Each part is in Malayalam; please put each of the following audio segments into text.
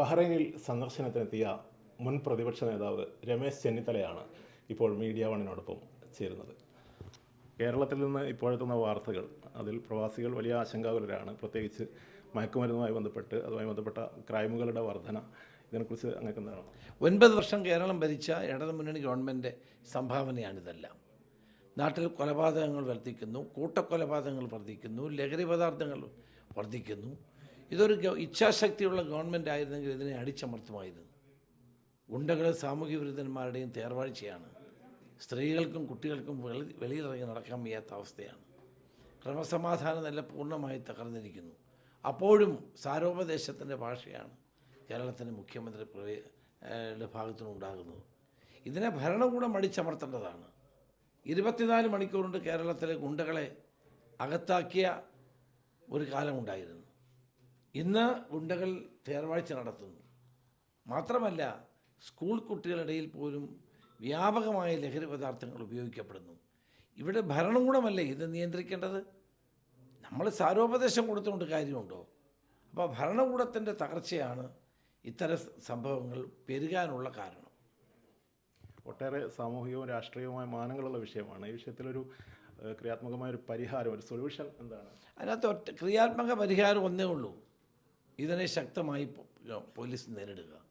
ബഹ്റൈനിൽ സന്ദർശനത്തിനെത്തിയ മുൻ പ്രതിപക്ഷ നേതാവ് രമേശ് ചെന്നിത്തലയാണ് ഇപ്പോൾ മീഡിയ വണിനോടൊപ്പം ചേരുന്നത്. കേരളത്തിൽ നിന്ന് ഇപ്പോഴെത്തുന്ന വാർത്തകൾ അതിൽ പ്രവാസികൾ വലിയ ആശങ്കാകുലരാണ്. പ്രത്യേകിച്ച് മയക്കുമരുന്നുമായി ബന്ധപ്പെട്ട് അതുമായി ബന്ധപ്പെട്ട ക്രൈമുകളുടെ വർധന ഇതിനെക്കുറിച്ച് അങ്ങനെ എന്താണ്? ഒൻപത് വർഷം കേരളം ഭരിച്ച ഇടതു മുന്നണി ഗവൺമെന്റ് സംഭാവനയാണിതെല്ലാം. നാട്ടിൽ കൊലപാതകങ്ങൾ വർദ്ധിക്കുന്നു കൂട്ടക്കൊലപാതകങ്ങൾ വർദ്ധിക്കുന്നു ലഹരി പദാർത്ഥങ്ങൾ വർദ്ധിക്കുന്നു ഇതൊരു ഇച്ഛാശക്തിയുള്ള ഗവൺമെന്റ് ആയിരുന്നെങ്കിൽ ഇതിനെ അടിച്ചമർത്തുമായിരുന്നു. ഗുണ്ടകൾ സാമൂഹ്യ വിരുദ്ധന്മാരുടെയും തേർവാഴ്ചയാണ്. സ്ത്രീകൾക്കും കുട്ടികൾക്കും വെളി വെളിയിലിറങ്ങി നടക്കാൻ വയ്യാത്ത അവസ്ഥയാണ്. ക്രമസമാധാനം നില പൂർണമായി തകർന്നിരിക്കുന്നു. അപ്പോഴും സാരോപദേശത്തിന്റെ ഭാഷയാണ് കേരളത്തിന്റെ മുഖ്യമന്ത്രി ഭാഗത്തുനിന്നുണ്ടാകുന്നത് ഇതിനെ ഭരണകൂടം അടിച്ചമർത്തേണ്ടതാണ്. ഇരുപത്തിനാല് മണിക്കൂറുണ്ട് കേരളത്തിലെ ഗുണ്ടകളെ അകത്താക്കിയ ഒരു കാലമുണ്ടായിരുന്നു. ഇന്ന് ഗുണ്ടകൾ തേർവാഴ്ച നടത്തുന്നു. മാത്രമല്ല സ്കൂൾ കുട്ടികളിടയിൽ പോലും വ്യാപകമായ ലഹരി പദാർത്ഥങ്ങൾ ഉപയോഗിക്കപ്പെടുന്നു. ഇവിടെ ഭരണകൂടമല്ലേ ഇത് നിയന്ത്രിക്കേണ്ടത്? നമ്മൾ സാരോപദേശം കൊടുത്തുകൊണ്ട് കാര്യമുണ്ടോ? അപ്പോൾ ഭരണകൂടത്തിന്റെ തകർച്ചയാണ് ഇത്തരം സംഭവങ്ങൾ പെരുകാനുള്ള കാരണം. ഒട്ടേറെ സാമൂഹികവും രാഷ്ട്രീയവുമായ മാനങ്ങളുള്ള വിഷയമാണ്. ഈ വിഷയത്തിലൊരു ക്രിയാത്മകമായ ഒരു പരിഹാരം ഒരു സൊല്യൂഷൻ എന്താണ്? അതിനകത്ത് ഒറ്റ ക്രിയാത്മക പരിഹാരം ഒന്നേ ഉള്ളൂ. ഇതിനെ ശക്തമായി പോലീസ് നേരിടുക.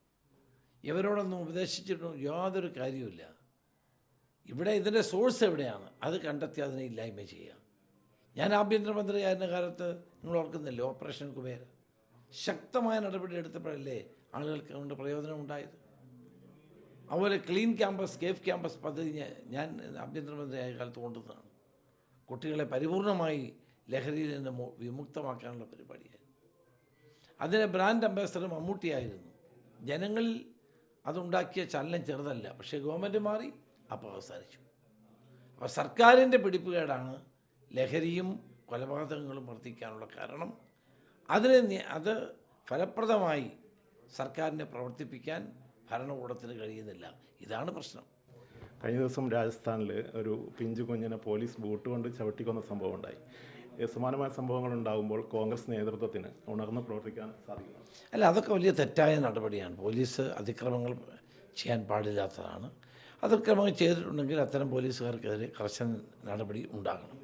ഇവരോടൊന്നും ഉപദേശിച്ചിട്ടും യാതൊരു കാര്യമില്ല ഇവിടെ ഇതിന്റെ സോഴ്സ് എവിടെയാണ്? അത് കണ്ടെത്തി അതിനെ ഇല്ലായ്മ ചെയ്യുക. ഞാൻ ആഭ്യന്തരമന്ത്രിയായിരുന്ന കാലത്ത് നിങ്ങൾ ഓർക്കുന്നില്ലേ? ഓപ്പറേഷൻ കുബേർ ശക്തമായ നടപടി എടുത്തപ്പോഴല്ലേ ആളുകൾക്ക് കൊണ്ട് പ്രയോജനം ഉണ്ടായത് അതുപോലെ ക്ലീൻ ക്യാമ്പസ് സേഫ് ക്യാമ്പസ് പദ്ധതി ഞാൻ- ഞാൻ ആഭ്യന്തരമന്ത്രിയായ കാലത്ത് കൊണ്ടുവന്നതാണ്. കുട്ടികളെ പരിപൂർണമായി ലഹരിയിൽ നിന്ന് വിമുക്തമാക്കാനുള്ള പരിപാടിയായിരുന്നു. അതിന് ബ്രാൻഡ് അംബാസഡർ മമ്മൂട്ടിയായിരുന്നു ജനങ്ങളിൽ അതുണ്ടാക്കിയ ചലനം ചെറുതല്ല പക്ഷേ ഗവൺമെന്റ് മാറി അപ്പോൾ അവസാനിച്ചു. അപ്പോൾ സർക്കാരിന്റെ പിടിപ്പുകേടാണ് ലഹരിയും കൊലപാതകങ്ങളും വർദ്ധിക്കാനുള്ള കാരണം. അതിനെ അത് ഫലപ്രദമായി സർക്കാരിനെ പ്രവർത്തിപ്പിക്കാൻ ഭരണകൂടത്തിന് കഴിയുന്നില്ല. ഇതാണ് പ്രശ്നം. കഴിഞ്ഞ ദിവസം രാജസ്ഥാനിൽ ഒരു പിഞ്ചു കുഞ്ഞിനെ പോലീസ് ബൂട്ട് കൊണ്ട് ചവിട്ടിക്കൊന്ന സംഭവം ഉണ്ടായി. സമാനമായ സംഭവങ്ങൾ ഉണ്ടാകുമ്പോൾ കോൺഗ്രസ് നേതൃത്വത്തിന് ഉണർന്ന് പ്രവർത്തിക്കാൻ സാധിക്കുന്നു. അല്ല അതൊക്കെ വലിയ തെറ്റായ നടപടിയാണ്. പോലീസ് അതിക്രമങ്ങൾ ചെയ്യാൻ പാടില്ലാത്തതാണ്. അതിക്രമങ്ങൾ ചെയ്തിട്ടുണ്ടെങ്കിൽ അത്തരം പോലീസുകാർക്കെതിരെ കർശന നടപടി ഉണ്ടാകണം.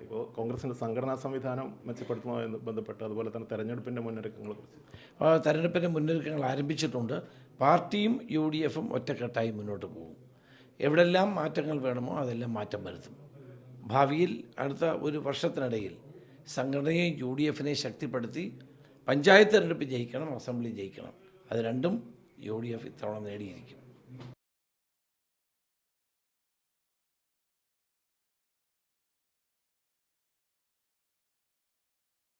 ഇപ്പോൾ കോൺഗ്രസിന്റെ സംഘടനാ സംവിധാനം മെച്ചപ്പെടുത്തുന്നതുമായി ബന്ധപ്പെട്ട് അതുപോലെ തന്നെ തെരഞ്ഞെടുപ്പിന്റെ മുന്നൊരുക്കങ്ങളെ കുറിച്ച്. തെരഞ്ഞെടുപ്പിന്റെ മുന്നൊരുക്കങ്ങൾ ആരംഭിച്ചിട്ടുണ്ട്. പാർട്ടിയും യു ഡി എഫും ഒറ്റക്കെട്ടായി മുന്നോട്ട് പോകും. എവിടെല്ലാം മാറ്റങ്ങൾ വേണമോ അതെല്ലാം മാറ്റം വരുത്തും. ഭാവിയിൽ അടുത്ത ഒരു വർഷത്തിനിടയിൽ സംഘടനയെ യു ഡി എഫിനെ ശക്തിപ്പെടുത്തി പഞ്ചായത്ത് തിരഞ്ഞെടുപ്പ് ജയിക്കണം അസംബ്ലി ജയിക്കണം. അത് രണ്ടും യു ഡി എഫ് ഇത്തവണ നേടിയിരിക്കും.